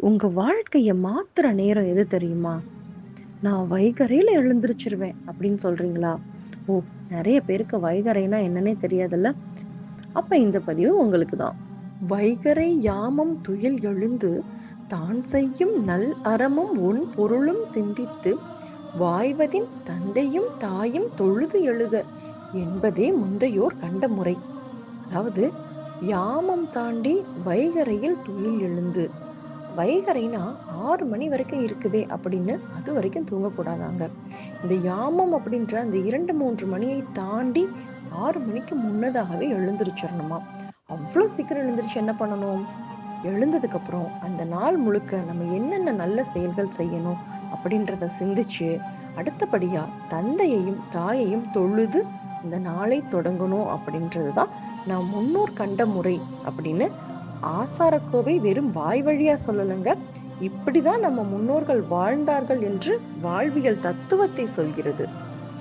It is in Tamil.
உங்கள் வாழ்க்கையை மாத்துற நேரம் எது தெரியுமா? நான் வைகரையில் எழுந்திருச்சிருவேன் அப்படின்னு சொல்கிறீங்களா ஓ! நிறைய பேருக்கு வைகரைனா என்னன்னே தெரியாதுல்ல? அப்போ இந்த பதிவு உங்களுக்கு தான். வைகரை யாமம் துயில் எழுந்து தான் செய்யும் நல் அறமும் உன் பொருளும் சிந்தித்து வாய்வதின் தந்தையும் தாயும் தொழுது எழுக என்பதே முந்தையோர் கண்ட முறை. அதாவது யாமம் தாண்டி வைகரையில் துயில் எழுந்து வைகரைனா ஆறு மணி வரைக்கும் இருக்குதே அப்படின்னு அது வரைக்கும் தூங்கக்கூடாதாங்க. இந்த யாமம் அப்படின்ற அந்த 2, 3 மணியை தாண்டி ஆறு மணிக்கு முன்னதாகவே எழுந்திருச்சிடணுமா அவ்வளோ சீக்கிரம் எழுந்திரிச்சு என்ன பண்ணணும்? எழுந்ததுக்கப்புறம் அந்த நாள் முழுக்க நம்ம என்னென்ன நல்ல செயல்கள் செய்யணும் அப்படின்றத சிந்திச்சு, அடுத்தபடியாக தந்தையையும், தாயையும் தொழுது இந்த நாளை தொடங்கணும் அப்படின்றது தான் நான் முன்னோர் கண்ட முறை அப்படின்னு ஆசாரக்கோவை வெறும் வாய் வழியா சொல்லலங்க. இப்படிதான் நம்ம முன்னோர்கள் வாழ்ந்தார்கள் என்று வாழ்வியல் தத்துவத்தை சொல்கிறது.